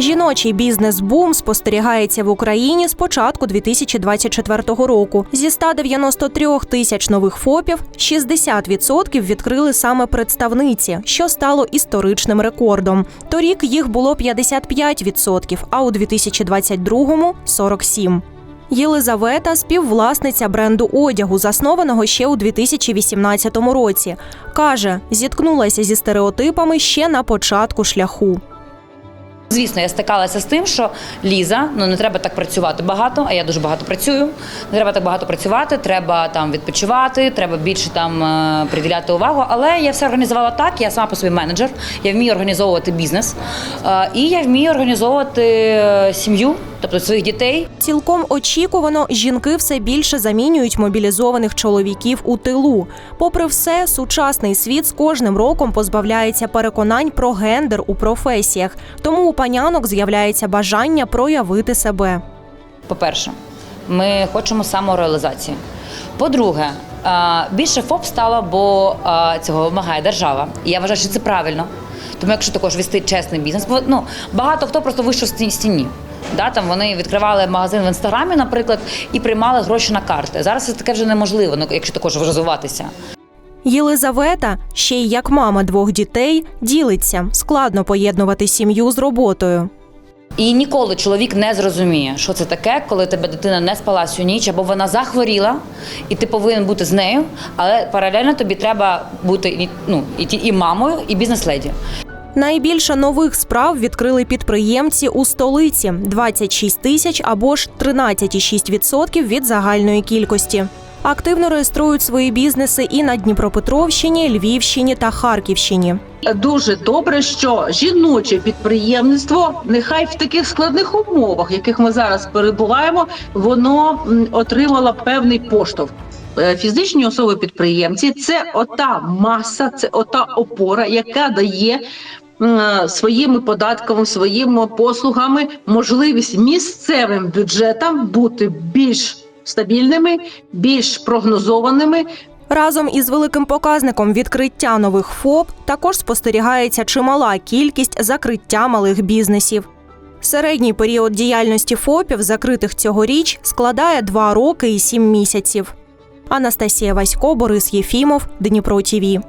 Жіночий бізнес-бум спостерігається в Україні з початку 2024 року. Зі 193 тисяч нових ФОПів 60% відкрили саме представниці, що стало історичним рекордом. Торік їх було 55%, а у 2022 – 47%. Єлизавета співвласниця бренду одягу, заснованого ще у 2018 році. Каже, зіткнулася зі стереотипами ще на початку шляху. Звісно, я стикалася з тим, що Ліза, ну не треба так працювати багато, а я дуже багато працюю. Не треба так багато працювати, треба там відпочивати, треба більше там е, приділяти увагу. Але я все організувала так. Я сама по собі менеджер, я вмію організовувати бізнес е, і я вмію організовувати е, сім'ю, тобто своїх дітей. Цілком очікувано, жінки все більше замінюють мобілізованих чоловіків у тилу. Попри все, сучасний світ з кожним роком позбавляється переконань про гендер у професіях. Тому у панянок з'являється бажання проявити себе. По-перше, ми хочемо самореалізації. По-друге, більше ФОП стало, бо цього вимагає держава. І я вважаю, що це правильно. Тому якщо також вести чесний бізнес, ну багато хто просто вийшов з ті- з тіні. Да, там вони відкривали магазин в інстаграмі, наприклад, і приймали гроші на карти. Зараз це таке вже неможливо, ну якщо також розвиватися. Єлизавета, ще й як мама двох дітей, ділиться складно поєднувати сім'ю з роботою. І ніколи чоловік не зрозуміє, що це таке, коли тебе дитина не спала всю ніч, або вона захворіла, і ти повинен бути з нею, але паралельно тобі треба бути ну, і, і мамою, і бізнес-леді. Найбільше нових справ відкрили підприємці у столиці 26 тисяч або ж 13,6% від загальної кількості. Активно реєструють свої бізнеси і на Дніпропетровщині, Львівщині та Харківщині. Дуже добре, що жіноче підприємництво, нехай в таких складних умовах, яких ми зараз перебуваємо, воно отримало певний поштовх. Е, Фізичні особи підприємці це ота маса, це ота опора, яка дає своїми податками, своїми послугами можливість місцевим бюджетам бути більш стабільними, більш прогнозованими, Разом із великим показником відкриття нових ФОП також спостерігається чимала кількість закриття малих бізнесів. Середній період діяльності ФОПів, закритих цьогоріч, складає 2 роки і 7 місяців. Анастасія Васько, Борис Єфімов, Дніпро ТІВІ.